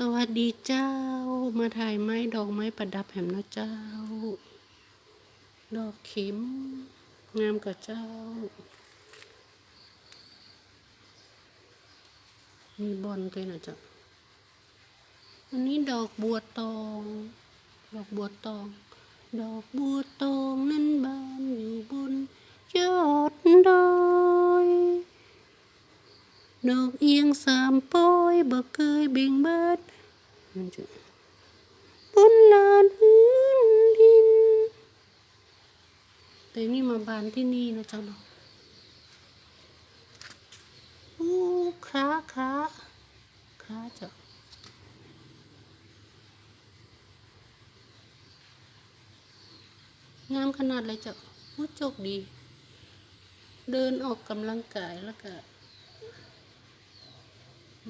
สวัสดีเจ้า มาถ่ายไม้ดอกไม้ประดับแหมนะเจ้า ดอกเข็ม งามกับเจ้า มีบอลด้วยนะเจ้าอันนี้ดอกบัวตอง ดอกบัวตอง ดอกบัวตองนั้นบานอยู่บนยอดดอย ดอกเอียงสามปอยบ่เคย บ่งบานมันจะบนลานพื้นดิน แต่นี่มาบานที่นี่นะเจ้าเนาะอู้คราคราคราเจ้างามขนาดเลยเจ้าอู้โชคดี เดินออกกำลังกายแล้วก็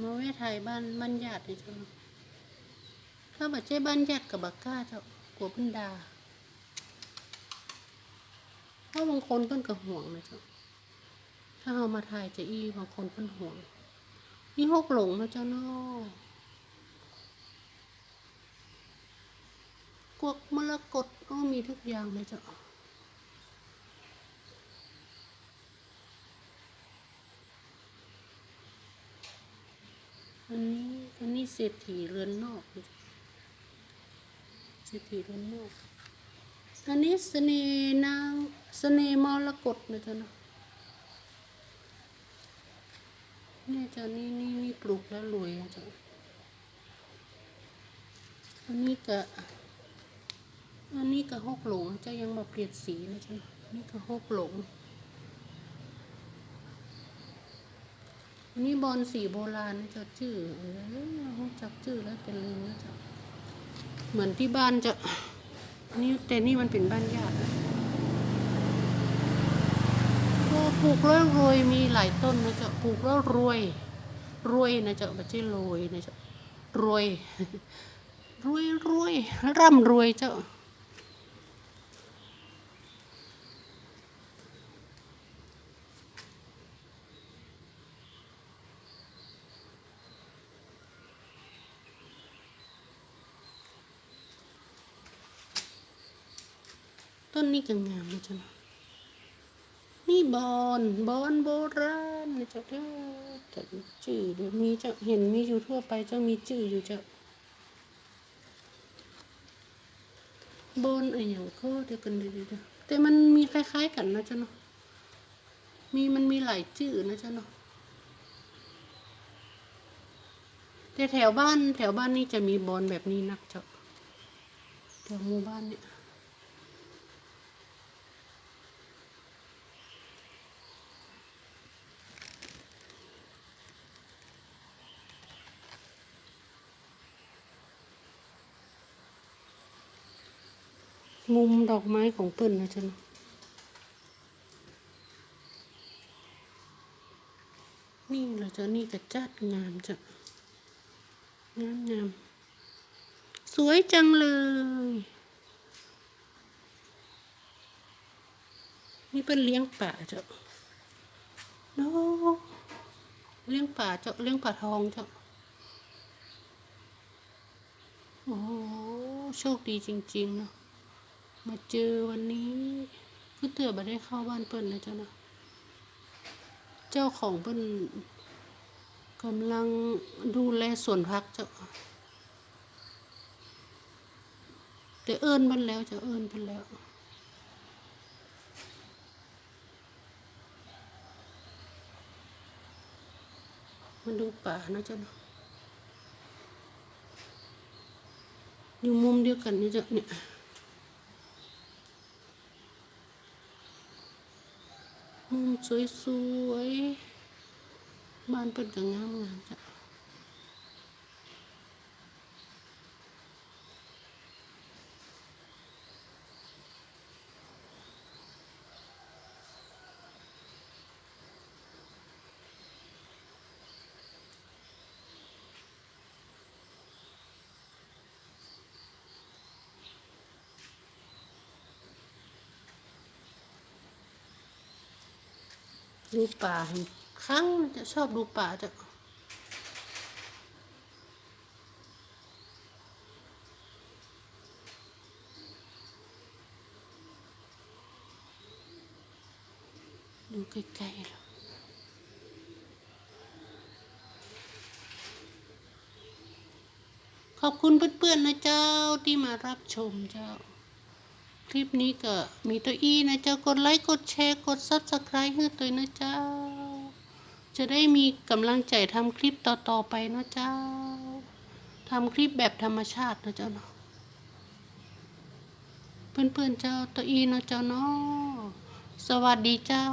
มาแวะไทยบ้านบ้านญาติเจ้าถ้าบัดเจ้บ้านญาติกับบักก้าเจ้ากลัวเพิ่นดาเพราะบางคนเพิ่นก็ห่วงนะเจ้าถ้าเอามาถ่ายจะอีบางคนเพิ่นห่วงนี่หกหลงนะเจ้าเนาะกวกมรกตอ้อมีทุกอย่างเลยเจ้า อัน นี้อันนี้เศรษฐีเรือนนอกนะจ๊ะเศรษฐีเรือนนอกอันนี้เสน่ห์นางเสน่ห์มรกตนะจ๊ะนะนี่จ้ะนี่นี่นี่ปลูกแล้วรวยนะจ๊ะอันนี้กะอันนี้กะหกหลงจะยังมาเปลี่ยนสีนะจ๊ะนี่กะหกหลง นนี้บอลสีโบราณนะจ้าชื่อเออจักชื่อแล้วแต่ลืมแล้วจ้าเหมือนที่บ้านจะนี่แต่นี่มันเป็นบ้านญาตินะโอ้ปลูกแล้วรวยมีหลายต้นนะจ้าปลูกแล้วรวย รวยนะจ้าไม่ใช่รวยนะจ้ารวย รวยรวยร่ำรวยเจ้า ต้นนี้ก็งามนะจ๊ะนะนี่บอนบอนโบราณนะจ๊ะเด้อแต่ชื่อเดี๋ยวมีเจ้าเห็นมีอยู่ทั่วไปเจ้ามีชื่ออยู่เจ้าบอนอะไรอย่างก็เดียวกันเดียวเดียวเดียวแต่มันมีคล้ายๆกันนะจ๊ะเนาะมีมันมีหลายชื่อนะจ๊ะเนาะแต่แถวบ้านแถวบ้านนี่จะมีบอนแบบนี้นักเจ้าแถวหมู่บ้านเนี่ย มุมดอกไม้ของเปิ้ลนะจ๊ะนี่เราจะนี่กระจัดงามจ้ะงามงามสวยจังเลย นี่เป็นเลี้ยงป่าเจ้ะโน้เลี้ยงป่าเจ้ะเลี้ยงป่าทองเจ้ะโอ้โหโชคดีจริงๆเนาะ มาเจอวันนี้คือเตือบ่ได้เข้าบ้านเปิ้นนะเจ้านะเจ้าของเปิ้นกำลังดูแลสวนพักเจ้าแต่เอิ้นมันแล้วเจ้าเอิ้นมันแล้วมาดูป่านะเจ้านะอยู่มุมเดียวกันนี่เจ้าเนี่ย มุม สวยๆ บ้านเปิดก็งามงามจ้ะ ดูป่าครั้งจะชอบดูป่าจะดูใกล้ๆหรอขอบคุณเพื่อนๆนะเจ้าที่มารับชมเจ้า คลิปนี้ก็มีตัวอีนะเจ้ากดไลค์กดแชร์กดซับสไครต์ให้ตัวนะเจ้า จะได้มีกำลังใจทำคลิปต่อๆไปนะเจ้าทำคลิปแบบธรรมชาตินะเจ้าเนาะเพื่อนๆเจ้าตัวอีนะเจ้าเนาะสวัสดีเจ้า